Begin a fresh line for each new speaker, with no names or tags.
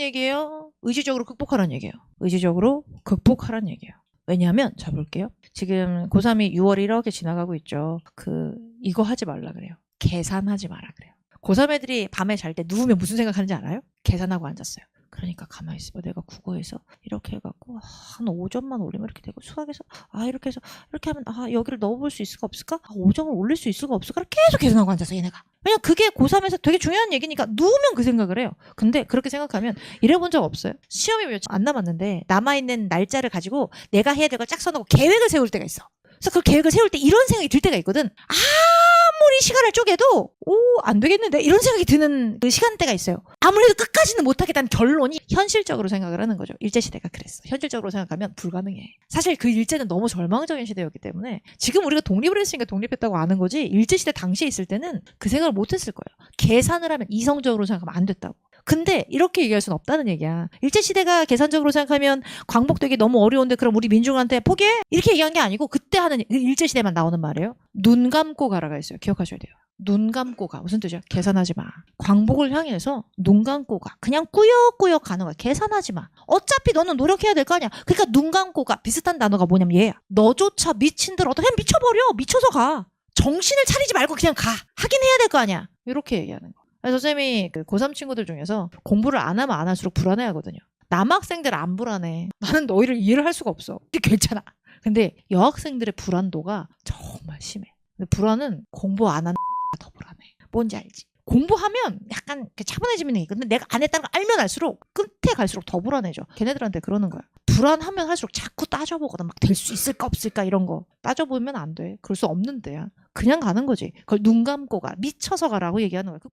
얘기예요? 의지적으로 극복하라는 얘기예요. 의지적으로 극복하라는 얘기예요. 왜냐하면 자 볼게요. 지금 고3이 6월 이렇게 지나가고 있죠. 그 이거 하지 말라 그래요. 계산하지 마라 그래요. 고3 애들이 밤에 잘 때 누우면 무슨 생각하는지 알아요? 계산하고 앉았어요. 그러니까 가만히 있어봐. 내가 국어에서 이렇게 해갖고 한 5점만 올리면 이렇게 되고 수학에서 아 이렇게 해서 이렇게 하면 아 여기를 넣어볼 수 있을까 없을까? 아, 5점을 올릴 수 있을까 없을까? 계속 계산하고 앉아서 얘네가. 왜냐 그게 고3에서 되게 중요한 얘기니까 누우면 그 생각을 해요. 근데 그렇게 생각하면 이래본 적 없어요? 시험이 며칠 안 남았는데 남아있는 날짜를 가지고 내가 해야 될걸쫙 써놓고 계획을 세울 때가 있어. 그래서 그 계획을 세울 때 이런 생각이 들 때가 있거든. 아 무리 시간을 쪼개도 오 안 되겠는데 이런 생각이 드는 그 시간대가 있어요. 아무래도 끝까지는 못하겠다는 결론이 현실적으로 생각을 하는 거죠. 일제 시대가 그랬어. 현실적으로 생각하면 불가능해. 사실 그 일제는 너무 절망적인 시대였기 때문에 지금 우리가 독립을 했으니까 독립했다고 아는 거지 일제 시대 당시에 있을 때는 그 생각을 못했을 거예요. 계산을 하면 이성적으로 생각하면 안 됐다고. 근데 이렇게 얘기할 수는 없다는 얘기야. 일제시대가 계산적으로 생각하면 광복되기 너무 어려운데 그럼 우리 민중한테 포기해? 이렇게 얘기한 게 아니고 그때 하는 일제시대만 나오는 말이에요. 눈 감고 가라가 있어요. 기억하셔야 돼요. 눈 감고 가. 무슨 뜻이야? 계산하지 마. 광복을 향해서 눈 감고 가. 그냥 꾸역꾸역 가는 거야. 계산하지 마. 어차피 너는 노력해야 될 거 아니야. 그러니까 눈 감고 가. 비슷한 단어가 뭐냐면 얘야. 너조차 미친 들 어떻게 미쳐버려. 미쳐서 가. 정신을 차리지 말고 그냥 가. 하긴 해야 될 거 아니야. 이렇게 얘기하는 거. 쌤이 그 고3 친구들 중에서 공부를 안 하면 안 할수록 불안해 하거든요. 남학생들 안 불안해. 나는 너희를 이해를 할 수가 없어. 괜찮아. 근데 여학생들의 불안도가 정말 심해. 근데 불안은 공부 안 하는 더 불안해. 뭔지 알지? 공부하면 약간 이렇게 차분해지면 이 근데 내가 안 했다는 걸 알면 알수록 끝에 갈수록 더 불안해져. 걔네들한테 그러는 거야. 불안하면 할수록 자꾸 따져보거든. 막 될 수 있을까 없을까 이런 거. 따져보면 안 돼. 그럴 수 없는 데야. 그냥 가는 거지. 그걸 눈 감고 가. 미쳐서 가라고 얘기하는 거야. 그